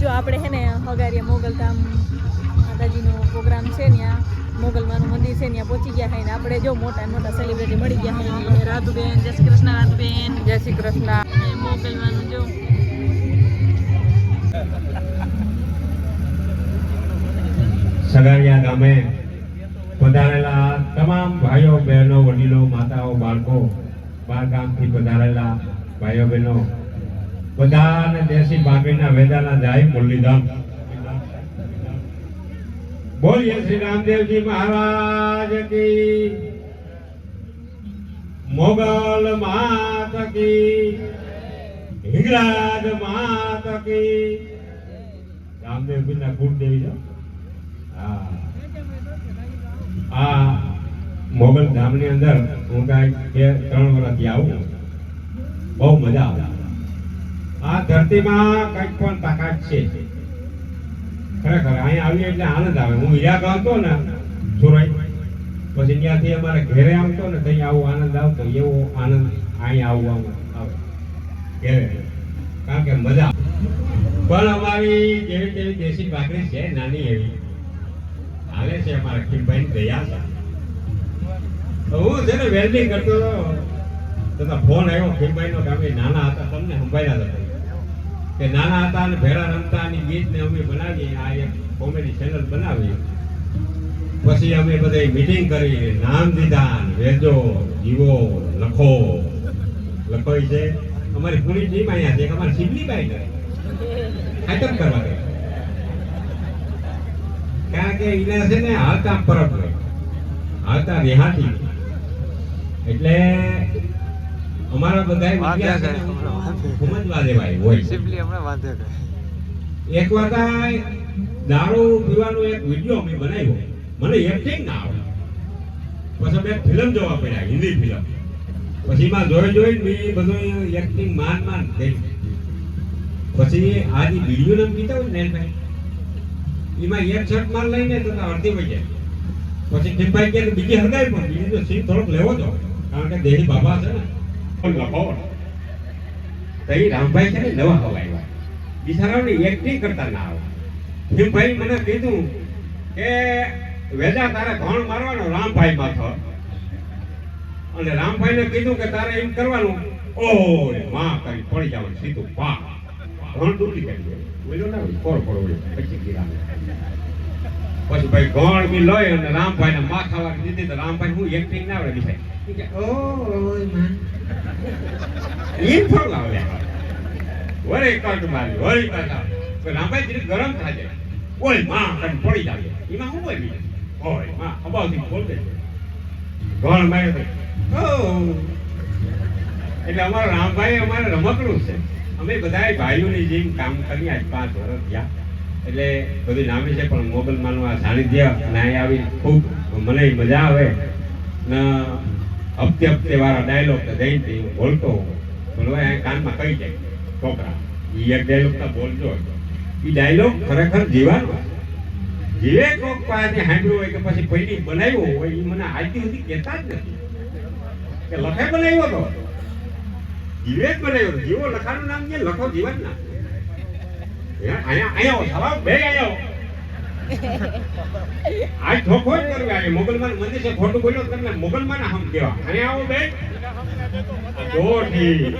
જો આપણે હે ને હગારીએ મોગલધામ માતાજીનો પ્રોગ્રામ છે ત્યાં મોગલમાનું મંદિર છે ત્યાં પહોંચી ગયા છે ને આપણે જો મોટા મોટા સેલિબ્રિટી મળી ગયા છે રાધુબેન જય શ્રી કૃષ્ણ રાધુબેન જય શ્રી કૃષ્ણ. મોગલમાનું જો. સગારિયા ગામે પધારેલા તમામ ભાઈઓ બહેનો વડીલો માતાઓ બાળકો બાર ગામથી પધારેલા ભાઈઓ બહેનો બધાને દેશી ભાભીના વેદાના જાય મુરલીધામ બોલીએ શ્રી રામદેવજી મહારાજ કી. મોગલ માત કી. હિંગરાજ માત કી. રામદેવજીના કુળદેવી છો. આ મોગલ ધામની અંદર હું કાંઈ ત્રણ વર્ષથી આવું. બહુ મજા આવે. આ ધરતીમાં કંઈક પણ તાકાત છે ખરેખર, અહીંયા આવીએ એટલે આનંદ આવે. હું યાદ આવતો ને સુરત પછી ત્યાંથી અમારે ઘેરે આવતો ને ત્યાં આવો આનંદ આવતો. એવો આનંદ અહીંયા આવવામાં આવે. ઘેરે. કારણ કે મજા પણ અમારી જેવી જેવી દેશી ભાખરી છે નાની એવી. હાલે છે અમારા ખીમભાઈ દયા છે. હું છે ને વેલ્ડિંગ કરતો હતો ફોન આવ્યો ખીમભાઈ નો નાના હતા, તમને સંભાળ્યા હતા. કે નાના હતા અને ભેળા રમતા ની ગીત ને અમે બનાવીએ, આ એક કોમેડી ચેનલ બનાવી પછી અમે બધા મીટિંગ કરી, નામ દીધા વેજો, જીવો, લખો. લખોય છે. અમારી પૂરી ટીમ અહીંયા છે અમારી સિબલી બાઈ કરે આઈટમ કરવા દે. કારણ કે એને છે ને હાલતા પરબ હાલતા રિહાતી. એટલે અમારા બધા. સમજવા જેવાય હોય. સિમ્પલી હમણાં વાંધે કરે એક વાર દારૂ પીવાનો એક વીડિયો અમે બનાવ્યો. મને એક્ટિંગ ના આવડે. પછી મેં ફિલ્મ જોવા પડ્યા હિન્દી ફિલ્મ પછી એમાં જોઈ જોઈ મેં બધું એક્ટિંગ માન માન થઈ. પછી આ જે વીડિયો નામ કીધા હોય ને ભાઈ એમાં એક શર્ટ માર લઈને તો અડધી વહી જાય. પછી કિમભાઈ કે બીજી હરગાઈ પણ બીજી તો સીન થોડોક લેવો જો કારણ કે દેહી બાબા છે ને. પણ લખો તો એ રામભાઈ છે ને નવા હવાઈ બિચારાઓને એક્ટિંગ કરતા ના આવે. કિમભાઈ મને કીધું કે, વેદા, તારે ભણ મારવાનો રામભાઈ માથો. અને રામભાઈને કીધું કે, તારે એમ કરવાનું. ઓ માં કરી પડી જવાનું સીધું પા. ઘણ તૂટી જાય બોલ્યો ના કોર કોર પછી ગીરા પછી ભાઈ ગણ બી લઈ અને રામભાઈ ને માથા વાળી દીધી. તો રામભાઈ હું એક્ટિંગ ના આવડે બિચારી ઈ કે ઓયમાં એમ થોડું આવડે વરે કટ મારી વરે કટ આવે. રામભાઈ ધીરે ગરમ થાય ઓયમાં કરીને પડી એમાં હું બોલી માં અબાવથી બોલ દે ગોળ તો. એટલે અમારા રામભાઈ અમારે રમકડું છે. અમે બધાય ભાઈઓની જેમ કામ કરી આજ પાંચ વર્ષ ગયા એટલે બધું નામે છે, પણ મોગલમાનું આ સાનિધ્ય અને આવી ખૂબ મને મજા આવે. ને હપ્તે હપ્તે વાળા ડાયલોગ તો જઈને હું બોલતો હોઉં બોલો કાનમાં કહી જાય? છોકરા એ એક ડાયલોગ તો બોલજો એ ડાયલોગ ખરેખર જીવાનો જીવે કોક પાસે સાંભળ્યું હોય કે પછી પૈડી બનાવ્યો હોય એ મને આજથી સુધી કહેતા જ નથી. કે લખે બનાવ્યો તો? જીવે જ બનાવ્યો જીવો લખાનું નામ છે લખો જીવન ના અહીંયા અહીંયા સવાલ બે આવ્યો આજ ઠોકો જ કરવી આજે મોગલમાન મંદિર છે ખોટું બોલ્યો તમને મોગલમાન હમ કેવા અને આવો બે દોઢી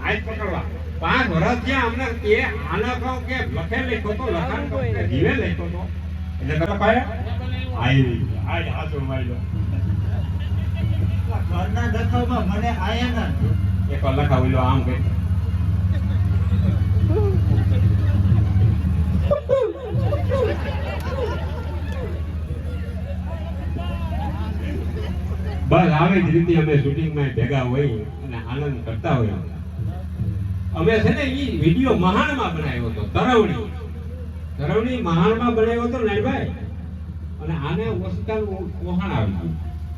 આજ પકડવા. પાંચ વર્ષ જ્યાં અમને કે આના કહો કે લખે લખ્યો તો લખાણ કહો કે જીવે લખ્યો તો. એટલે તમે પાયા? આઈ આજ હાથો માર્યો ઘરના દખાવમાં મને આયા ના એક વાર લખાવી લો આમ કે બસ આવી જ રીતે અમે શૂટિંગમાં ભેગા હોય અને આનંદ કરતા હોય અમે. છે ને એ વીડિયો મહાણમાં બનાવ્યો હતો, તરવણી. તરવણી મહાણમાં બનાવ્યો હતો નાનભાઈ અને આને ઓસ્કાર કોહાણ આવી ગયું.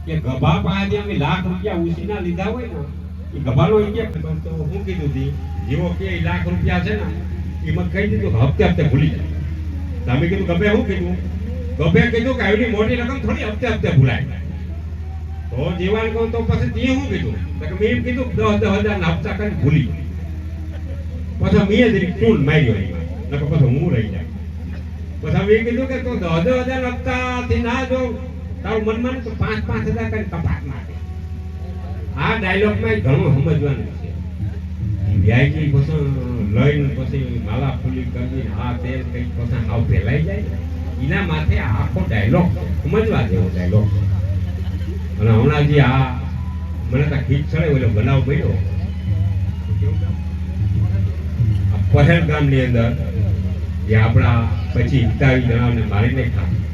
કે ગભા પાસે અમે લાખ રૂપિયા ઉછીના લીધા હોય ને, એ ગભાનો એ તો હું કીધું હતી જેવો કે લાખ રૂપિયા છે ને, એમાં કહી દીધું હપ્તે હપ્તે ભૂલી જાય. તમે કીધું, ગભે શું કીધું? ગભે કીધું કે આવી મોટી રકમ થોડી હપ્તે હપ્તે ભૂલાય. તો જીવાન કહું તો પછી તે શું કીધું? કે મેં કીધું દસ દસ હજાર ના હપ્તા કરીને ભૂલી. પછી મેં જરીક ટૂલ માર્યો એમાં નકર પછી હું રહી જાય પછી મેં કીધું કે તું દસ દસ હજાર હપ્તાથી ના જો તારું મન માને તો પાંચ પાંચ હજાર કરી કપાત મારે. આ ડાયલોગમાં ઘણું સમજવાનું છે. વ્યાજી પછી લઈને પછી માલા ફૂલી કરી આ તે કઈ પછી હાવ ફેલાઈ જાય. એના માથે આખો ડાયલોગ સમજવા જેવો ડાયલોગ અને હમણાં જે આ મને તો ખીચ ચડે એટલે બનાવ આ પહેલગામની અંદર જે આપણા પછી હિતાવી જણાવને મારીને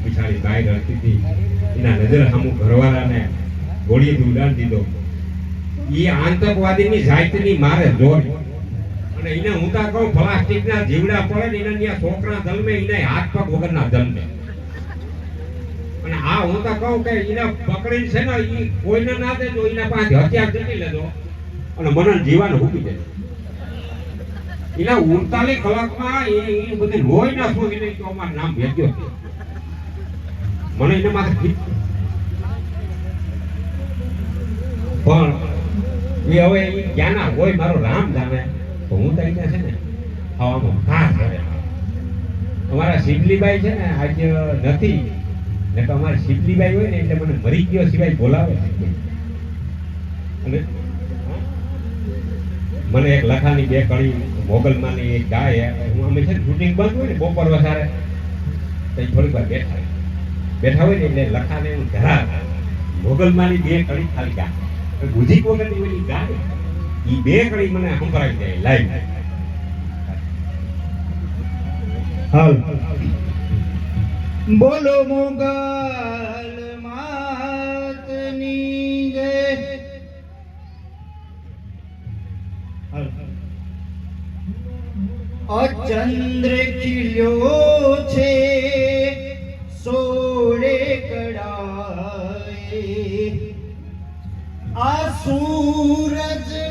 બિચારી ગાય રડતી હતી. એના નજર સામું ઘરવાળાને ગોળીથી ઉડાડી દીધો. એ આતંકવાદીની જાતની મારે જોર અને એને હું તો કહું પ્લાસ્ટિકના જીવડા પડે ને એના છોકરા જન્મે, એને હાથ પગ વગરના જન્મે. આ હું તો કહું કે એને પકડીને છે ને એ કોઈને ના દેજો એના પાસે હથિયાર જતી લેજો. અને મને જીવાને હૂકી દેજો એના ઉડતાલી કલાકમાં એ બધી લોહી ના શું એને તો અમારું નામ ભેગ્યો છે. મને એના માથે પણ એ હવે એ ક્યાં ના હોય, મારો રામ જાણે, તો હું તો છે ને, હવામાં ઘાસ કરે અમારા શિવલીબાઈ છે ને, આજ નથી. ને તો અમારી શિવલીબાઈ હોય ને એટલે મને મરી ગયો સિવાય બોલાવે અને મને એક લખાની બે કડી મોગલમાંની એક ગાય, હું અમે છે શૂટિંગ બંધ હોય ને બપોર વસારે તો થોડીક વાર બેઠા. બેઠા હોય ને એટલે લખાને હું ધરા મોગલમાંની બે કળી ખાલી ગાય. ગુજી વગરની ઓલી ગાય એ બે કળી મને સંભળાવી જાય, લાઈવ. હાલ. બોલો મોગલ માતની જય. અચંદ્ર ખીલ્યો છે સોળે કડાએ આ સૂરજને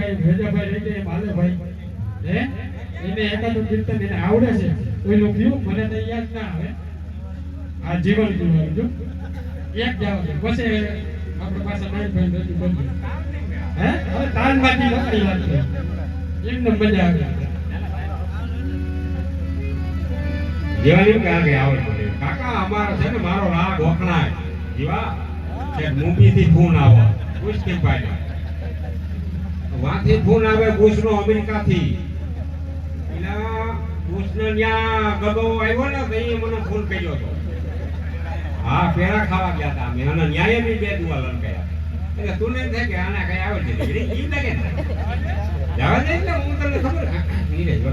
લખાઈ ભેજાભાઈ ગયા બાલેભાઈ હે? એને એકાદું કીર્તન એને આવડે છે. કોઈનું કયું? મને તો યાદ ના આવે. આ જીવન જીવન જો. એક જાવ છે પછી આપણે પાસે નાઈ ભાઈ નથી બધું હે? હવે તાનમાંથી લખાઈ લાગશે એકદમ મજા આવે. જીવાની કાકે આવડે કાકા, અમારો છે ને, મારો રાગ ઓખણાય જીવા કે મુંબઈ થી ફોન આવો. મુશ્કેલ પાડ્યો વાથી ફોન આવે બુશનો અમેરિકાથી. એના બુશનો ન્યા ગગો આવ્યો ને, તો એ મને ફોન કર્યો હતો હા પેરા ખાવા ગયા હતા અમે. અને ન્યાય બી બે દુવા લન ગયા. એટલે તું ને થાય કે આના કઈ આવે છે. એ લાગે જવા દે એટલે હું તને ખબર ઈ રે જો.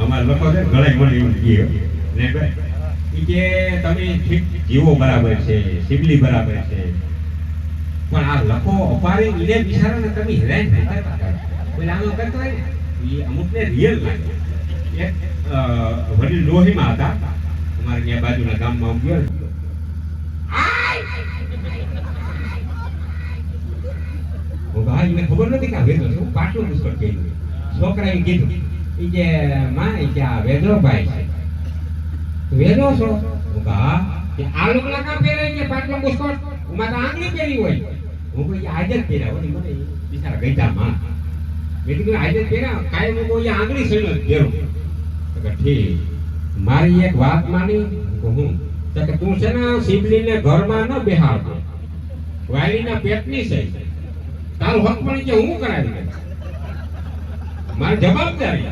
અમારા લોકો છે ગળે મને એવું કહે. ને કે તમે જીવો બરાબર છે શિવલી બરાબર છે. પણ આ લખો અપારે ઈને બિચારાને તમે હેરાન હતા. કોઈ આમ કરતો હોય ઈ અમુકને રિયલ લાગે. એક વડીલ લોહીમાં હતા. અમારે ત્યાં બાજુના ગામમાં ગયો ઈને ખબર નથી કે આ વેદો છે હું કહ્યું છોકરાએ ઈ કે માં એ કે આ વેદો ભાઈ છે. વેદો છો? હું કે આ લુગડા કાં પહેરે છે, પાટલું પુષ્કળ ઉમાં તો આંગળી પહેરી હોય. હું કોઈ આજે બિચારા ગઈતા માં મેં કીધું આજે જ પહેર્યા કાંઈ હું? આંગળી સહીને જ ઠીક મારી એક વાત માની હું કે તું છે ને શિવલીને ઘરમાં ન બેહાડતો વાયલીના પેટની છે તારું હક પણ કે હું કરાવી મારે મારી જવાબદારી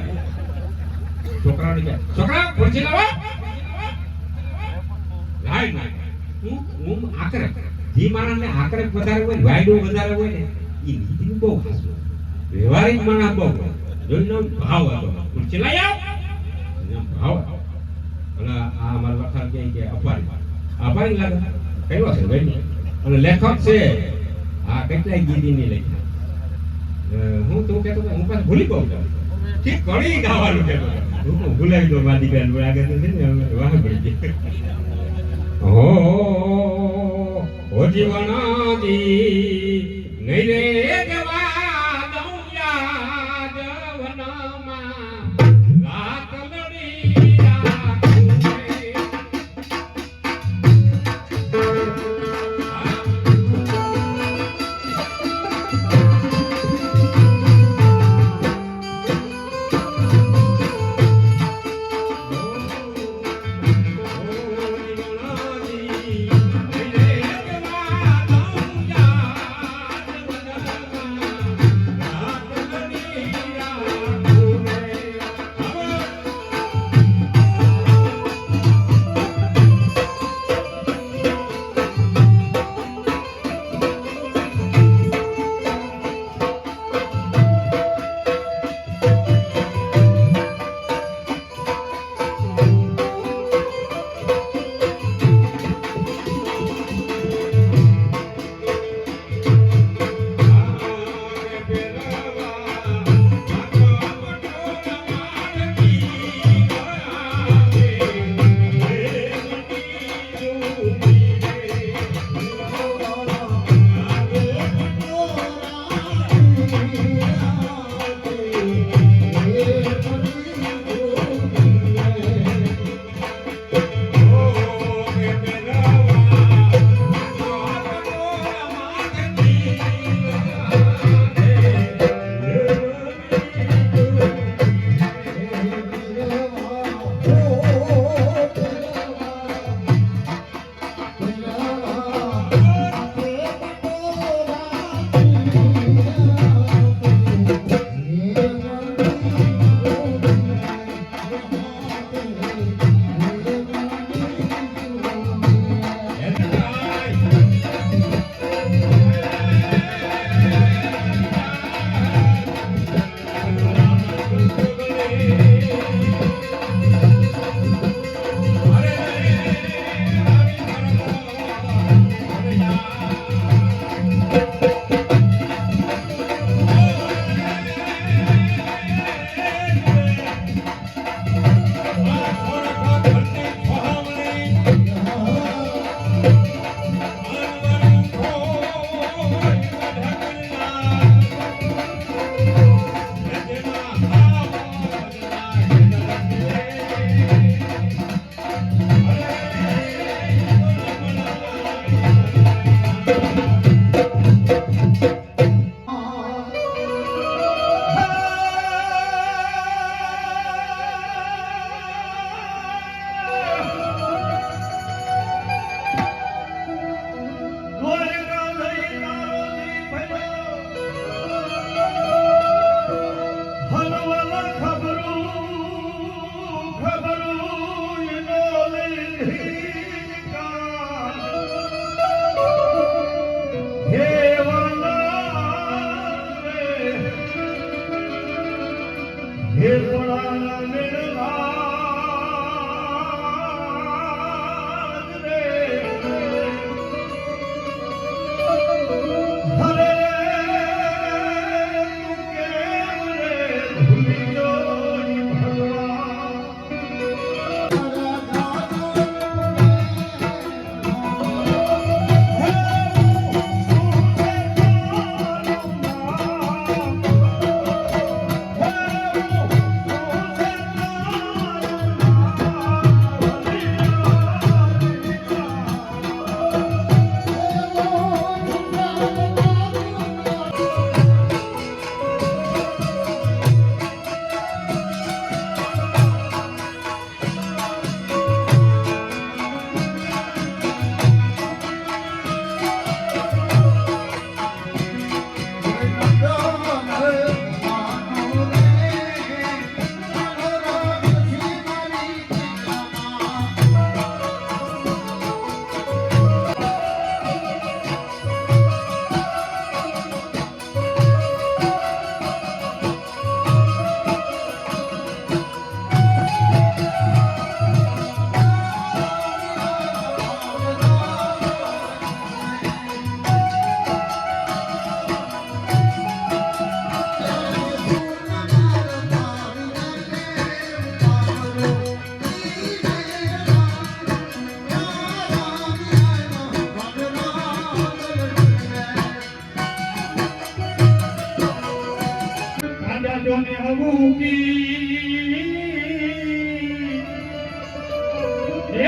છોકરાને છોકરા ખુરશી લાવો હું હું આકરે. જે માણસને આકરે વધારે હોય વાયડો વધારે હોય ને એ નીતિ બહુ ખાસ. વ્યવહારિક માણસ બહુ. જોઈને ભાવ હતો. લાય ભાવ અને આ અમારા વખાણ કહે કે અપારી. અપારી લાગે. કયો છે ભાઈ. અને લેખક છે. આ કેટલાય ગીતીની લખ્યા. અ, હું તો કહેતો હું પાસે ભૂલી ગયો છું. ઠીક ઘણી ગાવાનું કહેતો હું પણ ભૂલાઈ ગયો મારી બેન પણ આગળ છે ને વાહ પડી ગઈ. હો. હો જીવનાજી નહીં રે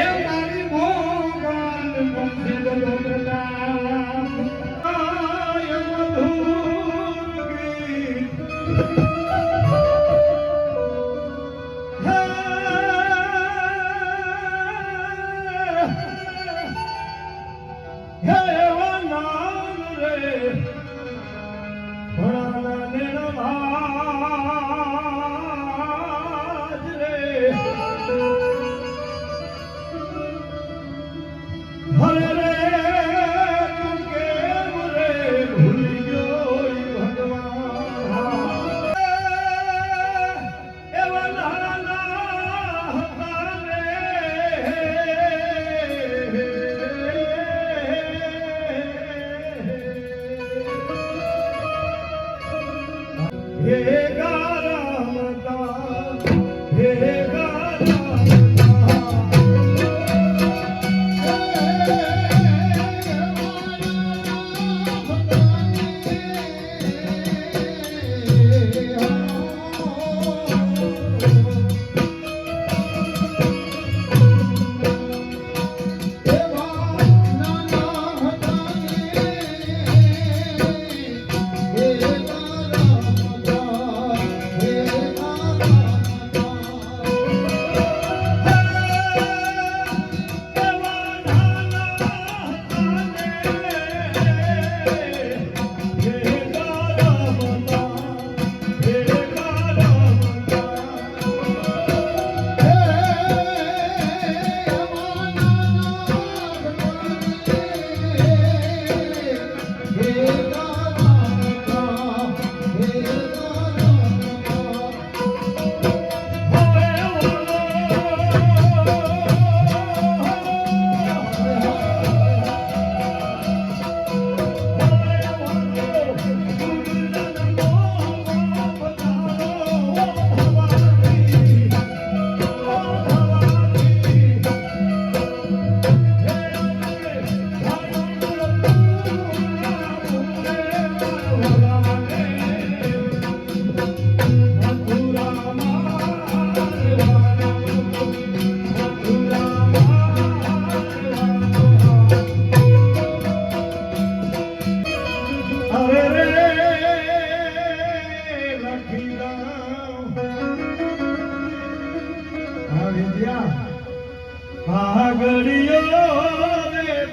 હે મારી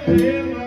આવી